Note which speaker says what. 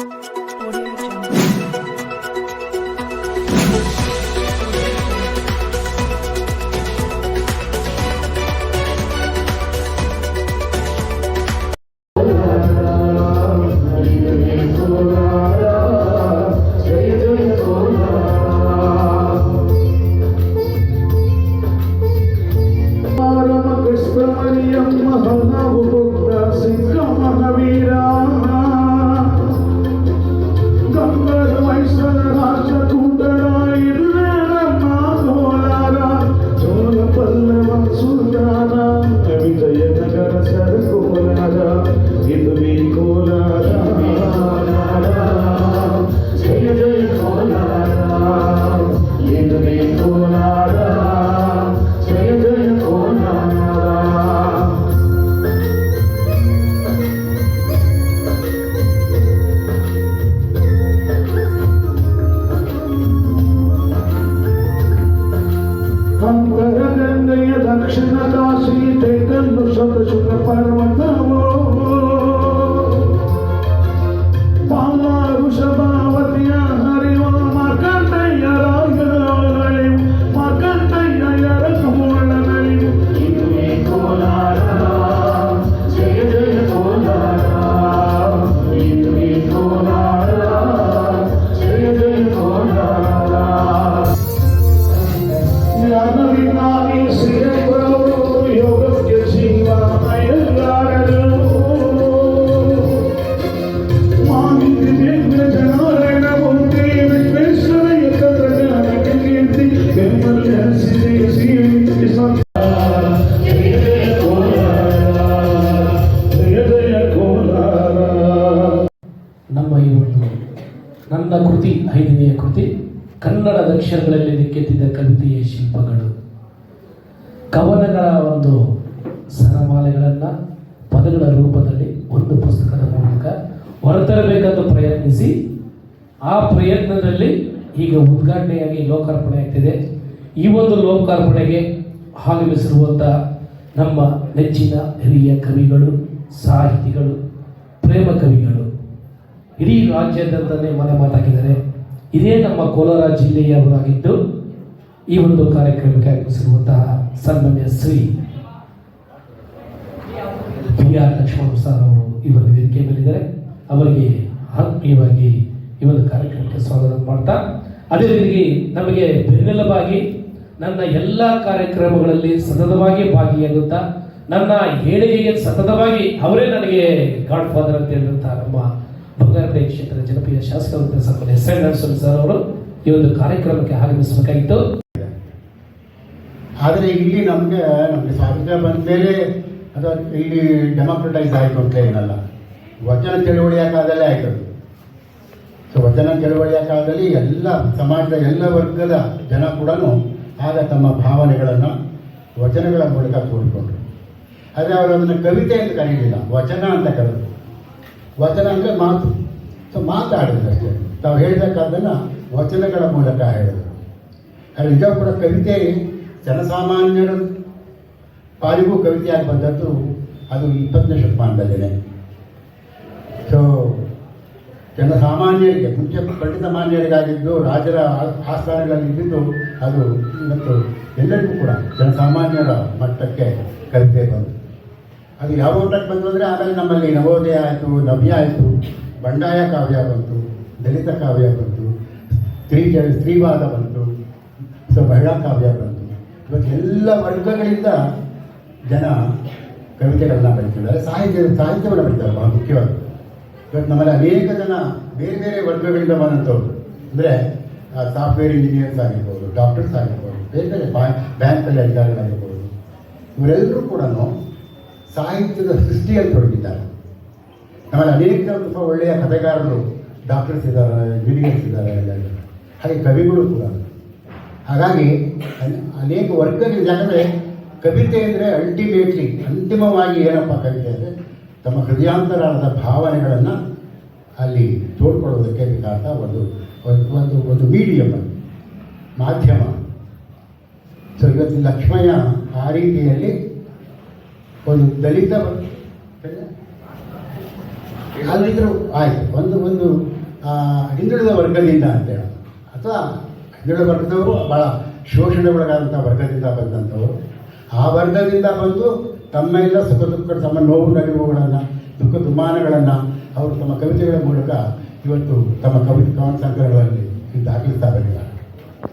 Speaker 1: Música
Speaker 2: ನಮ್ಮ ಈ ಒಂದು ನನ್ನ ಕೃತಿ, ಐದನೆಯ ಕೃತಿ ಕನ್ನಡ ಅಕ್ಷರಗಳಲ್ಲಿ ನಿಕ್ಕೆತ್ತಿದ್ದ ಕವಿತೆಯ ಶಿಲ್ಪಗಳು. ಕವನಗಳ ಒಂದು ಸರಮಾಲೆಗಳನ್ನು ಪದಗಳ ರೂಪದಲ್ಲಿ ಒಂದು ಪುಸ್ತಕದ ಮೂಲಕ ಹೊರತರಬೇಕಂತ ಪ್ರಯತ್ನಿಸಿ, ಆ ಪ್ರಯತ್ನದಲ್ಲಿ ಈಗ ಉದ್ಘಾಟನೆಯಾಗಿ ಲೋಕಾರ್ಪಣೆ ಆಗ್ತಿದೆ. ಈ ಒಂದು ಲೋಕಾರ್ಪಣೆಗೆ ಆಗಮಿಸಿರುವಂಥ ನಮ್ಮ ನೆಚ್ಚಿನ ಹಿರಿಯ ಕವಿಗಳು, ಸಾಹಿತಿಗಳು, ಪ್ರೇಮ ಕವಿಗಳು. ಇಡೀ ರಾಜ್ಯದಂತಲೇ ಮನೆ ಮಾತಾಕಿದ್ದಾರೆ. ಇದೇ ನಮ್ಮ ಕೋಲಾರ ಜಿಲ್ಲೆಯವರಾಗಿದ್ದು ಈ ಒಂದು ಕಾರ್ಯಕ್ರಮಕ್ಕೆ ಆಗಮಿಸಿರುವಂತಹ ಸನ್ಮಾನ್ಯ Shri P R Lakshmana sir ಅವರು ಒಂದು ವೇದಿಕೆ ಮೇಲಿದ್ದಾರೆ. ಅವರಿಗೆ ಆತ್ಮೀಯವಾಗಿ ಈ ಒಂದು ಕಾರ್ಯಕ್ರಮಕ್ಕೆ ಸ್ವಾಗತ ಮಾಡ್ತಾ ಅದೇ ರೀತಿ ನಮಗೆ ಬೆನ್ನೆಲುಬಾಗಿ ನನ್ನ ಎಲ್ಲ ಕಾರ್ಯಕ್ರಮಗಳಲ್ಲಿ ಸತತವಾಗಿ ಭಾಗಿಯಾಗುತ್ತಾ, ನನ್ನ ಏಳಿಗೆಗೆ ಸತತವಾಗಿ ಅವರೇ ನನಗೆ ಗಾಡ್ ಫಾದರ್ ಅಂತ ಹೇಳಿದಂಥ ನಮ್ಮ ಬಂಗಾರಪೇಟೆ ಕ್ಷೇತ್ರದ ಜನಪ್ರಿಯ ಶಾಸಕರು ಸನ್ಮಾನ್ಯ ಎಸ್ ಎನ್ ನರಸಿಂಹ ಸರ್ ಅವರು ಈ ಒಂದು ಕಾರ್ಯಕ್ರಮಕ್ಕೆ ಆಗಮಿಸಬೇಕಾಗಿತ್ತು
Speaker 3: ಆದರೆ ಇಲ್ಲಿ ನಮಗೆ ನಮಗೆ ಸ್ವಾತಂತ್ರ್ಯ ಬಂದ ಮೇಲೆ ಅದು ಇಲ್ಲಿ ಡೆಮಾಕ್ರಟೈಸ್ ಆಯಿತು ಅಂತ ಏನಲ್ಲ ವಚನ ಚಳುವಳಿಯ ಕಾಲದಲ್ಲೇ ಆಯಿತು. ಸೊ ವಚನ ಚಳುವಳಿಯ ಕಾಲದಲ್ಲಿ ಎಲ್ಲ ಸಮಾಜದ ಎಲ್ಲ ವರ್ಗದ ಜನ ಕೂಡ ಆಗ ತಮ್ಮ ಭಾವನೆಗಳನ್ನು ವಚನಗಳ ಮೂಲಕ ತೋಡಿಕೊಂಡ್ರು. ಆದರೆ ಅವರು ಅದನ್ನು ಕವಿತೆ ಅಂತ ಕರೀಲಿಲ್ಲ, ವಚನ ಅಂತ ಕರೆದ್ರು. ವಚನ ಅಂದರೆ ಮಾತು. ಸೊ ಮಾತಾಡಿದ್ರು ಅಷ್ಟೇ. ತಾವು ಹೇಳಬೇಕಾದ್ದನ್ನು ವಚನಗಳ ಮೂಲಕ ಹೇಳಿದರು. ಆದರೆ ನಿಜ ಕೂಡ ಕವಿತೆ ಜನಸಾಮಾನ್ಯರ ಪಾಲಿಗೂ ಕವಿತೆಯಾಗಿ ಬಂದದ್ದು ಅದು ಇಪ್ಪತ್ತನೇ ಶತಮಾನದಲ್ಲೇ ಸೊ ಜನಸಾಮಾನ್ಯರಿಗೆ ಮುಂಚೆ ಪಂಡಿತ ಮಾನ್ಯರಿಗಾಗಿದ್ದು ರಾಜರ ಆಸ್ಥಾನಗಳಲ್ಲಿ ಇದ್ದಿದ್ದು ಅದು ಇವತ್ತು ಎಲ್ಲರಿಗೂ ಕೂಡ ಜನಸಾಮಾನ್ಯರ ಮಟ್ಟಕ್ಕೆ ಕವಿತೆ ಬಂತು ಅದು ಯಾವ ಮಟ್ಟಕ್ಕೆ ಬಂತು ಅಂದರೆ ಆಮೇಲೆ ನಮ್ಮಲ್ಲಿ ನವೋದಯ ಆಯಿತು, ನವ್ಯ ಆಯಿತು, ಬಂಡಾಯ ಕಾವ್ಯ ಬಂತು, ದಲಿತ ಕಾವ್ಯ ಬಂತು, ಸ್ತ್ರೀ ಸ್ತ್ರೀವಾದ ಬಂತು, ಸೊ ಮಹಿಳಾ ಕಾವ್ಯ ಬಂತು. ಇವತ್ತು ಎಲ್ಲ ವರ್ಗಗಳಿಂದ ಜನ ಕವಿತೆಗಳನ್ನ ಬರೀತಿದ್ದಾರೆ, ಸಾಹಿತ್ಯ, ಸಾಹಿತ್ಯವನ್ನು ಬರೀತಾರೆ ಬಹಳ ಮುಖ್ಯವಾಗಿ. ಇವತ್ತು ನಮ್ಮಲ್ಲಿ ಅನೇಕ ಜನ ಬೇರೆ ಬೇರೆ ವರ್ಗಗಳಿಂದ ಬಂದಂಥವ್ರು. ಅಂದರೆ ಸಾಫ್ಟ್ವೇರ್ ಇಂಜಿನಿಯರ್ಸ್ ಆಗಿರ್ಬೋದು ಡಾಕ್ಟರ್ಸ್ ಆಗಿರ್ಬೋದು, ಬೇರೆ ಬೇರೆ ಬ್ಯಾಂಕಲ್ಲಿ ಅಧಿಕಾರಿಗಳಾಗಿರ್ಬೋದು ಇವರೆಲ್ಲರೂ ಕೂಡ ಸಾಹಿತ್ಯದ ಸೃಷ್ಟಿಯಲ್ಲಿ ತೊಡಗಿದ್ದಾರೆ. ನಮ್ಮಲ್ಲಿ ಅನೇಕ ತುಂಬ ಒಳ್ಳೆಯ ಕಥೆಗಾರರು ಡಾಕ್ಟರ್ಸ್ ಇದ್ದಾರೆ ಇಂಜಿನಿಯರ್ಸ್ ಇದ್ದಾರೆ ಹಾಗೆ ಕವಿಗಳು ಕೂಡ. ಹಾಗಾಗಿ, ಅನ್- ಅನೇಕ ವರ್ಗಗಳು ಯಾಕಂದರೆ, ಕವಿತೆ ಅಂದರೆ ಅಲ್ಟಿಮೇಟ್ಲಿ ಅಂತಿಮವಾಗಿ ಏನಪ್ಪ ಕವಿತೆ ಅಂದರೆ ತಮ್ಮ ಹೃದಯಾಂತರಾಳದ ಭಾವನೆಗಳನ್ನು ಅಲ್ಲಿ ತೋಡ್ಕೊಳ್ಳೋದಕ್ಕೆ ಬೇಕಾದ ಒಂದು ಒಂದು ಒಂದು ಮೀಡಿಯಮ್ ಮಾಧ್ಯಮ. ಸೊ ಇವತ್ತು ಲಕ್ಷ್ಮಯ್ಯ ಆ ರೀತಿಯಲ್ಲಿ ಒಂದು ದಲಿತ ಅಲ್ಲಿದ್ದರೂ ಆಯಿತು. ಒಂದು ಒಂದು ಹಿಂದುಳಿದ ವರ್ಗದಿಂದ ಅಂತೇಳಿ ಅಥವಾ ಹಿಂದುಳಿದ ವರ್ಗದವರು ಭಾಳ ಶೋಷಣೆಗೊಳಗಾದಂಥ ವರ್ಗದಿಂದ ಬಂದಂಥವರು. ಆ ವರ್ಗದಿಂದ ಬಂದು ತಮ್ಮ ಎಲ್ಲ ಸುಖ ದುಃಖ ತಮ್ಮ ನೋವು ನಲಿವುಗಳನ್ನು ದುಃಖ ದುಮಾನಗಳನ್ನು ಅವರು ತಮ್ಮ ಕವಿತೆಗಳ ಮೂಲಕ ಇವತ್ತು ತಮ್ಮ ಕವಿ ಕವನ ಸಂಕಲನಗಳಲ್ಲಿ ದಾಖಲಿಸ್ತಾ ಬಂದಿದ್ದಾರೆ.